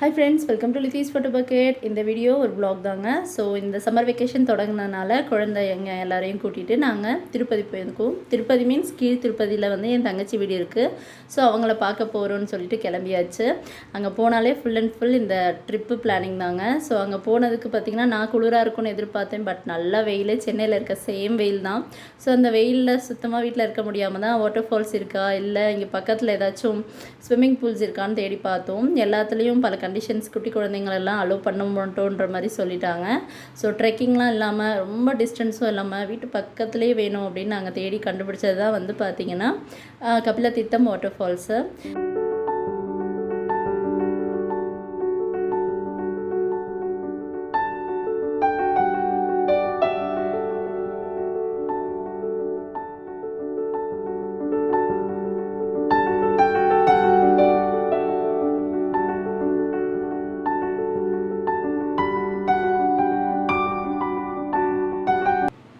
Hi friends welcome to Litheesh photo bucket இந்த video ஒரு block தாங்க. ஸோ இந்த சம்மர் வெக்கேஷன் குழந்தை குழந்தைங்க எல்லாரையும் கூட்டிகிட்டு நாங்கள் திருப்பதி போயிருக்கோம். திருப்பதி மீன்ஸ் கீழ் திருப்பதியில் வந்து என் தங்கச்சி வீடு இருக்குது ஸோ அவங்கள பார்க்க போகிறோன்னு சொல்லிட்டு கிளம்பியாச்சு. அங்கே போனாலே ஃபுல் அண்ட் ஃபுல் இந்த ட்ரிப்பு பிளானிங் தாங்க. ஸோ அங்கே போனதுக்கு பார்த்திங்கன்னா நான் குளிராக இருக்கும்னு எதிர்பார்த்தேன். பட் நல்லா வெயில். சென்னையில் இருக்க சேம் வெயில் தான். ஸோ அந்த வெயிலில் சுத்தமாக வீட்டில் இருக்க முடியாமல் தான் வாட்டர் ஃபால்ஸ் இருக்கா? இல்லை இங்கே பக்கத்தில் ஏதாச்சும் ஸ்விம்மிங் பூல்ஸ் இருக்கான்னு தேடி பார்த்தோம். எல்லாத்துலேயும் பல கண்டிஷன்ஸ் குட்டி குழந்தைங்களெல்லாம் அலோவ் பண்ண மாட்டோன்ற மாதிரி சொல்லிட்டாங்க. ஸோ ட்ரெக்கிங்லாம் இல்லாமல் ரொம்ப டிஸ்டன்ஸும் இல்லாமல் வீட்டு பக்கத்துலேயே வேணும் அப்படின்னு நாங்கள் தேடி கண்டுபிடிச்சது தான் வந்து பார்த்திங்கன்னா கபில திட்டம் வாட்டர் ஃபால்ஸு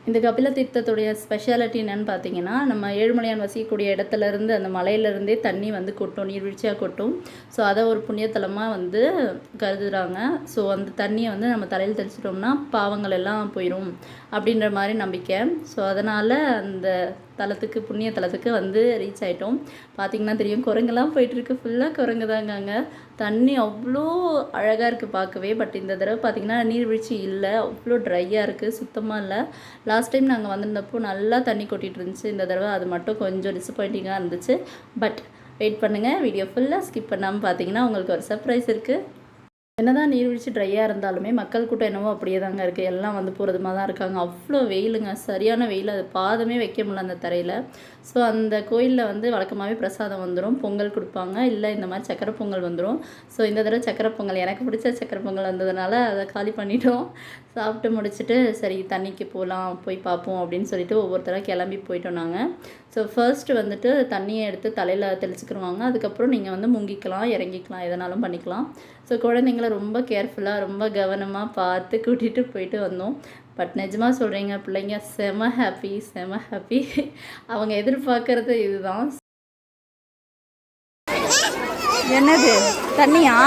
இந்த கபில தீர்த்தத்துடைய ஸ்பெஷாலிட்டி என்னன்னு பார்த்தீங்கன்னா நம்ம ஏழுமலையான் வசிக்கக்கூடிய இடத்துல இருந்து அந்த மலையிலேருந்தே தண்ணி வந்து கொட்டும் நீர்வீழ்ச்சியாக கொட்டும். ஸோ அதை ஒரு புண்ணியத்தலமாக வந்து கருதுகிறாங்க ஸோ அந்த தண்ணியை வந்து நம்ம தலையில் தெளிச்சிட்டோம்னா பாவங்கள் எல்லாம் போயிடும் அப்படின்ற மாதிரி நம்பிக்கை. ஸோ அதனால் அந்த தலத்துக்கு புண்ணிய தலத்துக்கு வந்து ரீச் ஆகிட்டோம் பார்த்தீங்கன்னா தெரியும் குரங்கெல்லாம் போயிட்டுருக்கு. ஃபுல்லாக குரங்கு தாங்க அங்கே. தண்ணி அவ்வளோ அழகாக இருக்குது பார்க்கவே. பட் இந்த தடவை பார்த்திங்கன்னா நீர்வீழ்ச்சி இல்லை. அவ்வளோ ட்ரையாக இருக்குது சுத்தமாக இல்லை. லாஸ்ட் டைம் நாங்கள் வந்திருந்தப்போ நல்லா தண்ணி கொட்டிட்டு இருந்துச்சு. இந்த தடவை அது மட்டும் கொஞ்சம் டிசப்பாயிண்டிங்காக இருந்துச்சு. பட் வெயிட் பண்ணுங்கள் வீடியோ ஃபுல்லாக ஸ்கிப் பண்ணாமல் பார்த்தீங்கன்னா உங்களுக்கு ஒரு சர்ப்ரைஸ் இருக்குது என்னதான் நீர்வீழ்ச்சி ட்ரையாக இருந்தாலுமே மக்கள் கூட்டம் என்னவோ அப்படியே தாங்க இருக்குது எல்லாம் வந்து போகிறதுமா தான் இருக்காங்க. அவ்வளோ வெயிலுங்க. சரியான வெயில். அது பாதமே வைக்க முடியல அந்த தரையில். ஸோ அந்த கோயிலில் வந்து வழக்கமாகவே பிரசாதம் வந்துடும் பொங்கல் கொடுப்பாங்க. இல்லை இந்த மாதிரி சக்கரை பொங்கல் வந்துடும் ஸோ இந்த தடவை சக்கரை பொங்கல். எனக்கு பிடிச்ச சக்கரை பொங்கல் வந்ததுனால அதை காலி பண்ணிட்டோம். சாப்பிட்டு முடிச்சுட்டு சரி தண்ணிக்கு போகலாம் போய் பார்ப்போம் அப்படின்னு சொல்லிட்டு ஒவ்வொருத்தராக கிளம்பி போயிட்டோம் நாங்கள் ஸோ ஃபர்ஸ்ட் வந்துட்டு தண்ணியை எடுத்து தலையில் தெளிச்சுக்கிருவாங்க. அதுக்கப்புறம் நீங்கள் வந்து முங்கிக்கலாம் இறங்கிக்கலாம் எதனாலும் பண்ணிக்கலாம். ஸோ குழந்தைங்கள ரொம்ப கேர்ஃபுல்லாக ரொம்ப கவனமாக பார்த்து கூட்டிகிட்டு போயிட்டு வந்தோம். பட் நிஜமாக சொல்கிறீங்க பிள்ளைங்க செம ஹாப்பி செம ஹாப்பி அவங்க எதிர்பார்க்கறது இதுதான். என்னது? தண்ணியா?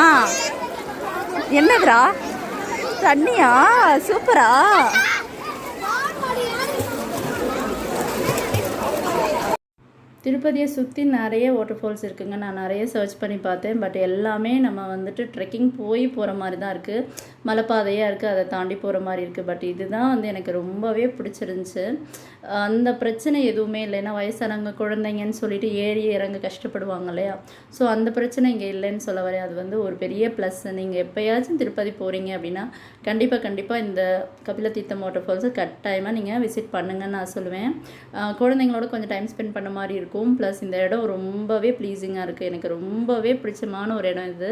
என்னதுடா? தண்ணியா? சூப்பரா? திருப்பதியை சுற்றி நிறைய வாட்டர் ஃபால்ஸ் இருக்குங்க. நான் நிறைய சர்ச் பண்ணி பார்த்தேன். பட் எல்லாமே நம்ம வந்துட்டு ட்ரெக்கிங் போய் போகிற மாதிரி தான் இருக்குது மலைப்பாதையாக இருக்குது அதை தாண்டி போகிற மாதிரி இருக்குது பட் இதுதான் வந்து எனக்கு ரொம்பவே பிடிச்சிருந்துச்சு. அந்த பிரச்சனை எதுவுமே இல்லை. ஏன்னா வயசானவங்க குழந்தைங்கன்னு சொல்லிட்டு ஏறி இறங்க கஷ்டப்படுவாங்க இல்லையா? ஸோ அந்த பிரச்சனை இங்கே இல்லைன்னு சொல்ல வரேன். அது வந்து ஒரு பெரிய ப்ளஸ் நீங்கள் எப்போயாச்சும் திருப்பதி போகிறீங்க அப்படின்னா கண்டிப்பாக கண்டிப்பாக இந்த கபில தீர்த்தம் வாட்டர் ஃபால்ஸை கட்டாயமாக நீங்கள் விசிட் பண்ணுங்கன்னு நான் சொல்லுவேன். குழந்தைங்களோட கொஞ்சம் டைம் ஸ்பெண்ட் பண்ண மாதிரி இருக்கும். ப்ளஸ் இந்த இடம் ரொம்பவே ப்ளீஸிங்காக இருக்குது எனக்கு ரொம்பவே பிடிச்சமான ஒரு இடம் இது.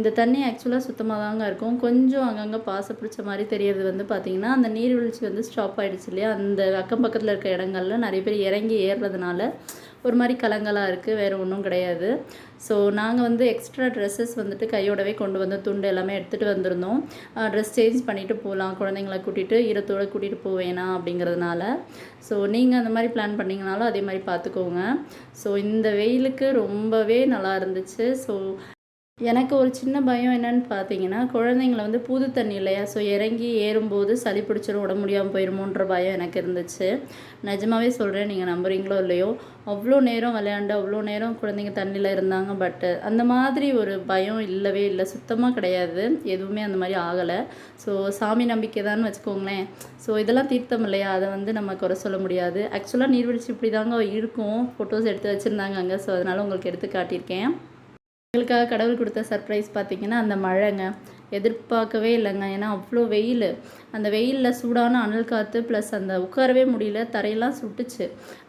இந்த தண்ணி ஆக்சுவலாக சுத்தமாக தாங்க இருக்கும். கொஞ்சம் அங்கங்கே பாசை பிடிச்ச மாதிரி தெரியறது வந்து பார்த்திங்கன்னா அந்த நீர்வீழ்ச்சி வந்து ஸ்டாப் ஆகிடுச்சு இல்லையா? அந்த அக்கம் பக்கத்தில் இருக்க இடங்கள்ல நிறைய பேர் இறங்கி ஏறுறதுனால ஒரு மாதிரி கலங்கலாக இருக்குது வேறு ஒன்றும் கிடையாது. ஸோ நாங்கள் வந்து எக்ஸ்ட்ரா ட்ரெஸ்ஸஸ் வந்துட்டு கையோடவே கொண்டு வந்து துண்டு எல்லாமே எடுத்துகிட்டு வந்திருந்தோம். ட்ரெஸ் சேஞ்ச் பண்ணிவிட்டு போகலாம் குழந்தைங்கள கூட்டிகிட்டு ஈரத்தோடு கூட்டிகிட்டு போவேனா அப்படிங்கிறதுனால. ஸோ நீங்கள் அந்த மாதிரி பிளான் பண்ணிங்கனாலும் அதே மாதிரி பார்த்துக்கோங்க ஸோ இந்த வெயிலுக்கு ரொம்பவே நல்லா இருந்துச்சு. ஸோ எனக்கு ஒரு சின்ன பயம் என்னன்னு பார்த்தீங்கன்னா குழந்தைங்கள வந்து புது தண்ணி இல்லையா ஸோ இறங்கி ஏறும்போது சளி பிடிச்சிரும் உடம்பு முடியாமல் போயிருமோன்ற பயம் எனக்கு இருந்துச்சு. நிஜமாவே சொல்கிறேன் நீங்கள் நம்புறீங்களோ இல்லையோ அவ்வளோ நேரம் விளையாண்டு அவ்வளோ நேரம் குழந்தைங்க தண்ணியில் இருந்தாங்க பட் அந்த மாதிரி ஒரு பயம் இல்லவே இல்லை சுத்தமாக கிடையாது. எதுவுமே அந்த மாதிரி ஆகலை. ஸோ சாமி நம்பிக்கை தான் வச்சுக்கோங்களேன். ஸோ இதெல்லாம் தீர்த்தம் இல்லையா? அதை வந்து நம்ம குறை சொல்ல முடியாது. ஆக்சுவலாக நீர்வீழ்ச்சி இப்படி தாங்க இருக்கும். ஃபோட்டோஸ் எடுத்து வச்சுருந்தாங்க அங்கே. ஸோ அதனால் உங்களுக்கு எடுத்து காட்டியிருக்கேன். எங்களுக்காக கடவுள் கொடுத்த சர்ப்ரைஸ் பார்த்தீங்கன்னா அந்த மழைங்க. எதிர்பார்க்கவே இல்லைங்க. ஏன்னா அவ்வளோ வெயில். அந்த வெயிலில் சூடான அனல் காற்று ப்ளஸ் அந்த உட்காரவே முடியல. தரையெல்லாம் சுட்டுச்சு.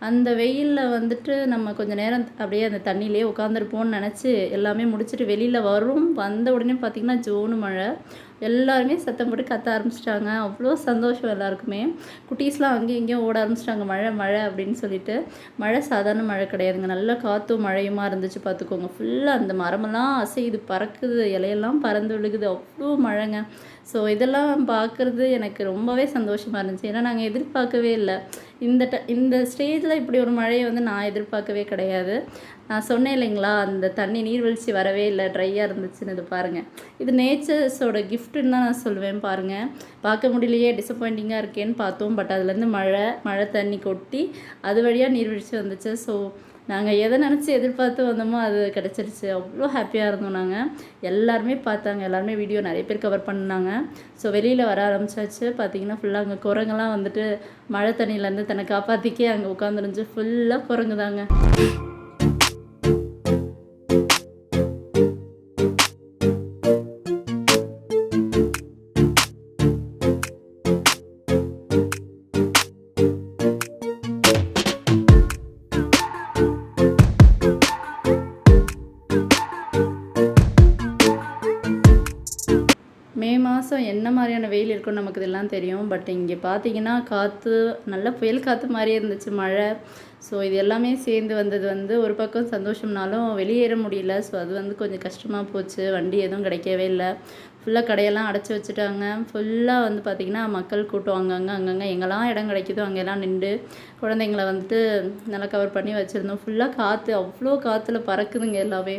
அந்த வெயிலில் வந்துட்டு நம்ம கொஞ்சம் நேரம் அப்படியே அந்த தண்ணியிலே உட்காந்துருப்போம்னு நினச்சி எல்லாமே முடிச்சுட்டு வெளியில் வரும். வந்த உடனே பார்த்திங்கன்னா ஜோனு மழை. எல்லாருமே சத்தம் போட்டு கத்த ஆரம்பிச்சிட்டாங்க. அவ்வளோ சந்தோஷம் எல்லாருக்குமே. குட்டீஸ்லாம் அங்கேயும் இங்கேயும் ஓட ஆரம்பிச்சிட்டாங்க. மழை மழை அப்படின்னு சொல்லிட்டு. மழை சாதாரண மழை கிடையாதுங்க. நல்ல காற்றும் மழையுமா இருந்துச்சு பார்த்துக்கோங்க. ஃபுல்லாக அந்த மரமெல்லாம் அசையுது பறக்குது இலையெல்லாம் பறந்து விழுகுது. அவ்வளோ மழைங்க. ஸோ இதெல்லாம் பார்க்குறது எனக்கு ரொம்பவே சந்தோஷமாக இருந்துச்சு. ஏன்னா நாங்கள் எதிர்பார்க்கவே இல்லை. இந்த ட இந்த ஸ்டேஜில் இப்படி ஒரு மழையை வந்து நான் எதிர்பார்க்கவே கிடையாது. நான் சொன்னேன் இல்லைங்களா அந்த தண்ணி நீர்வீழ்ச்சி வரவே இல்லை ட்ரையாக இருந்துச்சுன்னு இது பாருங்கள் இது நேச்சர்ஸோட கிஃப்ட்டுன்னு தான் நான் சொல்லுவேன் பாருங்கள் பார்க்க முடியலையே டிசப்பாயிண்டிங்காக இருக்கேன்னு பார்த்தோம் பட் அதுலேருந்து மழை மழை தண்ணி கொட்டி அது வழியாக நீர்வீழ்ச்சி வந்துச்சு. ஸோ நாங்கள் எதை நினச்சி எதிர்பார்த்து வந்தோமோ அது கிடச்சிருச்சு. அவ்வளோ ஹாப்பியாக இருந்தோம் நாங்கள் எல்லாருமே பார்த்தாங்க. எல்லாருமே வீடியோ நிறைய பேர் கவர் பண்ணாங்க. ஸோ வெளியில் வர ஆரம்பிச்சாச்சு. பார்த்தீங்கன்னா ஃபுல்லாக அங்கே குரங்கெல்லாம் வந்துட்டு மழை தண்ணியிலேருந்து தன்னை காப்பாற்றிக்கே அங்கே உட்காந்துருந்துச்சு ஃபுல்லாக குரங்கு தாங்க. மாதம் என்ன மாதிரியான வெயில் இருக்குன்னு நமக்கு இதெல்லாம் தெரியும். பட் இங்கே பார்த்தீங்கன்னா காற்று நல்ல புயல் காற்று மாதிரியே இருந்துச்சு. மழை ஸோ இது எல்லாமே சேர்ந்து வந்தது வந்து ஒரு பக்கம் சந்தோஷம்னாலும் வெளியேற முடியல. ஸோ அது வந்து கொஞ்சம் கஷ்டமாக போச்சு. வண்டி எதுவும் கிடைக்கவே இல்லை. ஃபுல்லாக கடையெல்லாம் அடைச்சி வச்சுட்டாங்க. ஃபுல்லாக வந்து பார்த்திங்கன்னா மக்கள் கூட்டம் அங்கங்கே அங்கங்கே எங்கெல்லாம் இடம் கிடைக்குதோ அங்கெல்லாம் நின்று குழந்தைங்கள வந்துட்டு நல்லா கவர் பண்ணி வச்சுருந்தோம். ஃபுல்லாக காற்று அவ்வளோ காற்றுல பறக்குதுங்க எல்லாமே.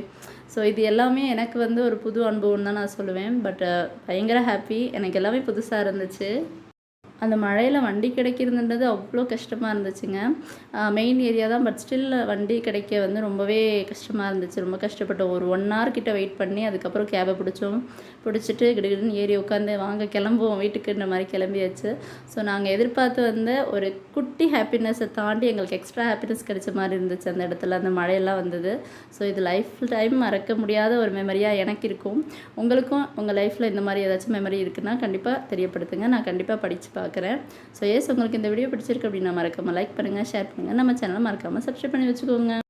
ஸோ இது எல்லாமே எனக்கு வந்து ஒரு புது அனுபவம் தான் நான் சொல்லுவேன். பட் பயங்கர ஹாப்பி எனக்கு எல்லாமே புதுசாக இருந்துச்சு. அந்த மழையில் வண்டி கிடைக்கிறதுன்றது அவ்வளோ கஷ்டமாக இருந்துச்சுங்க. மெயின் ஏரியா தான் பட் ஸ்டில் வண்டி கிடைக்க வந்து ரொம்பவே கஷ்டமாக இருந்துச்சு. ரொம்ப கஷ்டப்பட்டோம். ஒரு ஒன் ஹவர் கிட்ட வெயிட் பண்ணி அதுக்கப்புறம் கேபை பிடிச்சோம். பிடிச்சிட்டு கிடுகிடுன்னு ஏறி உட்காந்து வாங்க கிளம்புவோம் வீட்டுக்குன்ற மாதிரி கிளம்பியாச்சு. ஸோ நாங்கள் எதிர்பார்த்து வந்த ஒரு குட்டி ஹாப்பினஸை தாண்டி எங்களுக்கு எக்ஸ்ட்ரா ஹாப்பினஸ் கிடைச்ச மாதிரி இருந்துச்சு அந்த இடத்துல. அந்த மழையெல்லாம் வந்தது. ஸோ இது லைஃப் டைம் மறக்க முடியாத ஒரு மெமரியாக எனக்கு இருக்கும். உங்களுக்கும் உங்கள் லைஃப்பில் இந்த மாதிரி ஏதாச்சும் மெமரி இருக்குன்னா கண்டிப்பாக தெரியப்படுத்துங்க. நான் கண்டிப்பாக படித்து பார்க்குறேன் ஸோ எஸ் உங்களுக்கு இந்த வீடியோ பிடிச்சிருக்கு அப்படின்னா மறக்காமல் லைக் பண்ணுங்கள் ஷேர் பண்ணுங்கள் நம்ம சேனலை மறக்காமல் சப்ஸ்கிரைப் பண்ணி வச்சுக்கோங்க.